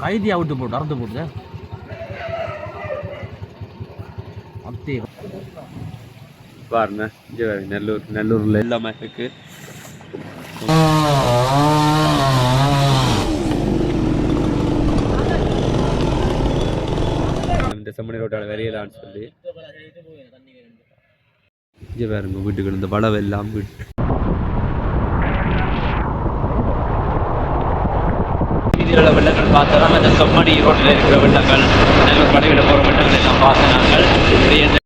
கைதி அவுட்டு போட்டு அறுத்து போட்டு அத்தே. பாருங்க நெல்லூர் நெல்லூரில் எல்லாமே இருக்கு. இந்த செம்மணி ரோட்டால வரையலான்னு சொல்லி. இங்கே பாருங்க வீட்டுக்கு இந்த வளவு எல்லாம் வீட்டு வீதியில் வெள்ளங்கள் பார்த்தோம் அந்த செம்மடி ரோட்டில் இருக்கிற வெள்ளங்கள் நல்லூர் கடையில் போகிற வெள்ளங்கள் எல்லாம் பார்த்து நாங்கள் இப்படி இந்த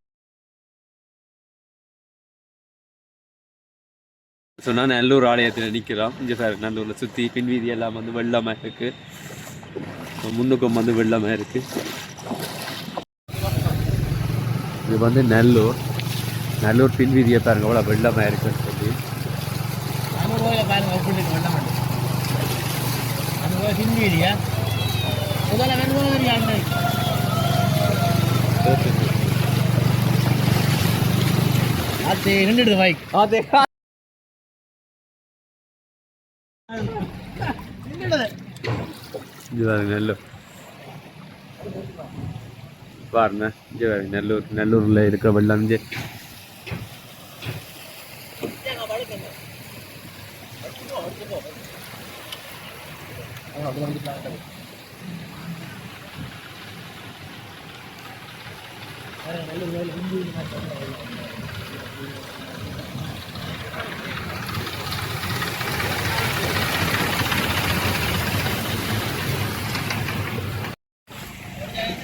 சொன்னா நல்லூர் ஆலயத்தில் நிற்கிறோம் இங்கே சார் நல்லூரில் சுற்றி பின்வீதி எல்லாம் வந்து வெள்ளமாக இருக்கு. முன்னுக்கும் வந்து வெள்ளமாக இருக்கு. இது வந்து நல்லூர். நல்லூர் பின்வீதியை பாருங்க எவ்வளோ வெள்ளமாக இருக்குன்னு சொல்லி நம்ம கோயிலை பாருங்க எப்படி இருக்கு வெள்ளம் வந்து நம்ம அண்டை அது நின்றுடுது பைக் அதே நல்லூர் பாருங்க பாருங்க நல்லூர் நல்லூரில் இருக்கிற வெள்ளம் இங்கே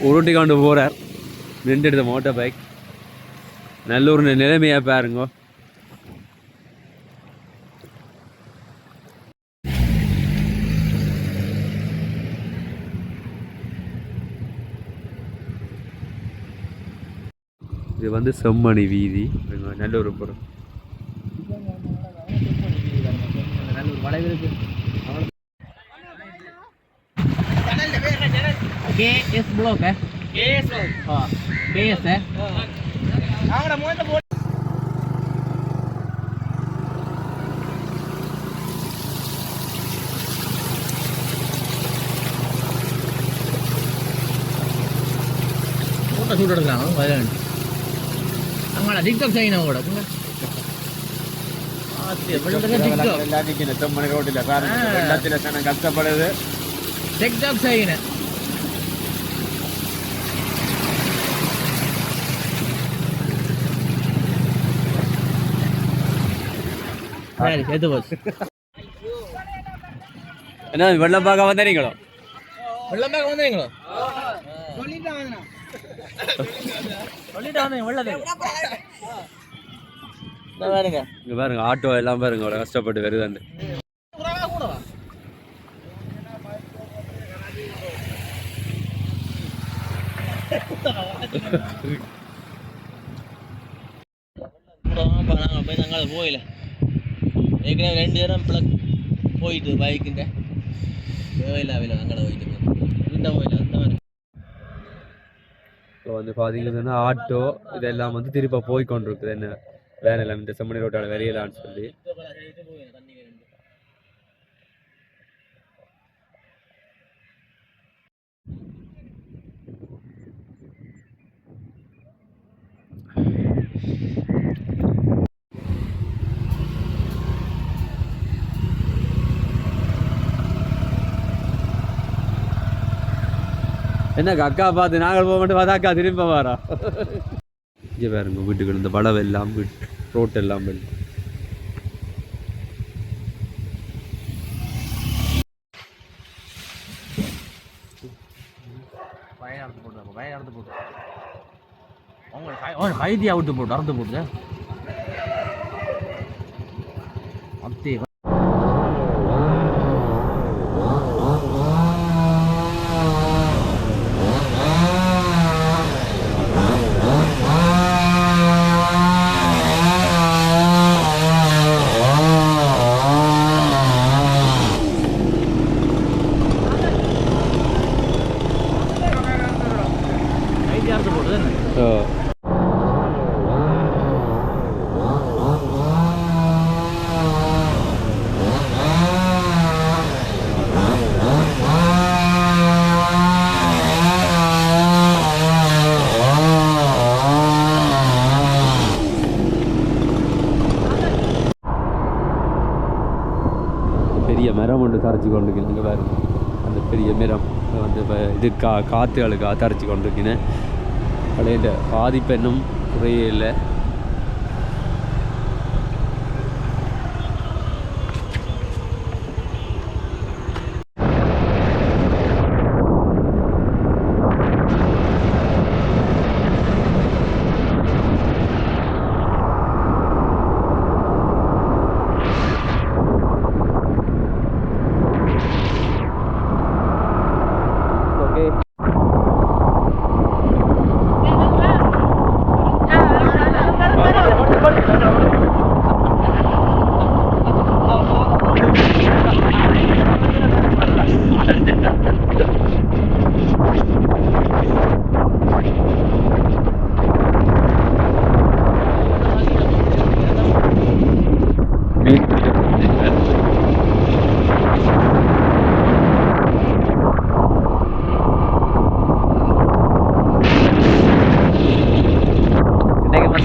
உருட்டி கொண்டு போகிறார் நின்று எடுத்த மோட்டார் பைக் ஒரு நிலைமையாக பாருங்க. இது வந்து செம்மணி வீதி. நல்லூர் புறம். நல்லூர் கேஎஸ் ப்ளாக் கேஎஸ் ஆ கேஎஸ் எடுக்கிறாங்க வயலண்ட். ரோட்டில் பாருங்க ஆ. வெள்ளத்தில் சனம் கஷ்டப்படுது டிக்டாக் செய்யணும் சரி எது போச்சு என்ன வெள்ளம் பார்க்க வந்தீங்களோ வெள்ளம் வந்தீங்களோ சொல்லிட்டாங்க வெள்ளத்தை பாருங்க. இங்க பாருங்க ஆட்டோ எல்லாம் பாருங்க அவ்வளோ கஷ்டப்பட்டு வருதாண்டு போய் நாங்கள் போயில ஏற்கனவே ரெண்டு நேரம் பிளக் போயிட்டு பைக்குண்ட போயில அவையில் அங்கே போயிட்டு. இந்த போயில அந்த மாதிரி. ஸோ வந்து பார்த்தீங்கன்னா ஆட்டோ இதெல்லாம் வந்து திருப்ப போய் கொண்டிருக்குது என்ன வேன் எல்லாம் இந்த செம்மணி ரோட்டோட வெளியிலான்னு சொல்லி. என்னக்கா அக்கா பார்த்து நாங்கள் போக மாட்டோம் பார்த்தா அக்கா திரும்ப வாரா இங்கே பாருங்க வீட்டுக்கு இந்த வளவு எல்லாம் வீட்டு ரோட் எல்லாம் வெள்ளம். அறுத்து போட்டு அவங்க அறுத்து போட்டு அத்தே கைதி அறுத்து போட்டு ஓ பெரிய மரம் ஒன்று தரைச்சி அந்த பெரிய மரம். வந்து இப்போ இது கா காற்றுகளுக்கு தரைச்சி கொண்டிருக்கேன். பழைய பாதிப்பு இன்னும் குறையே இல்லை.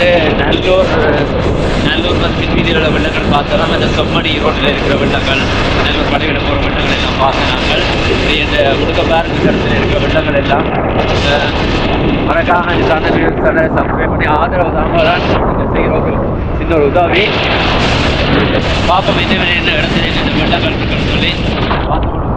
வந்து நல்லூர் நல்லூர் வந்து வீதியில் வெள்ளங்கள் பார்த்தோம் அந்த செம்மடி ரோட்டில் இருக்கிற வெள்ளங்கள் நல்லூர் படைவிட போகிற வெள்ளங்கள் எல்லாம் பார்த்து நாங்கள் இப்படி இந்த முழுக்க பார்க்கு இடத்துல இருக்கிற வெள்ளங்கள் எல்லாம் அஹ், மறக்காம இந்த சேனலை சப்ஸ்கிரைப் பண்ணி ஆதரவு தாங்க தான் செய்கிறோம் சின்ன ஒரு உதவி. பார்ப்போம் என்ன என்ன இடத்துல என்ன வெள்ளங்கள் இருக்குன்னு சொல்லி. பார்த்து கொண்டு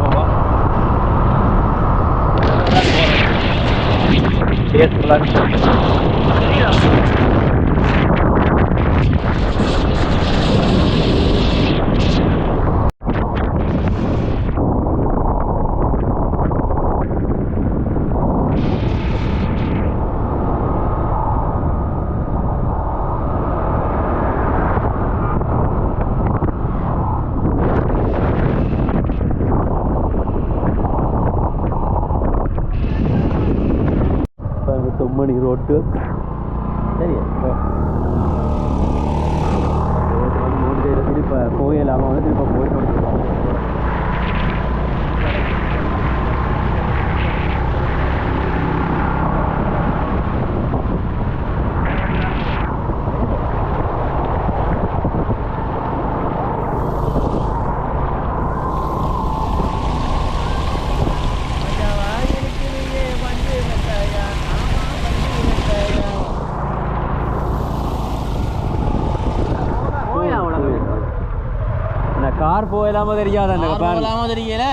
மணி ரோட்டு. சரி திருப்ப அவன் வந்து திருப்ப போயிட்டு கார் போயிடாம தெரியாத அந்த பாருங்க இல்லாம தெரியல.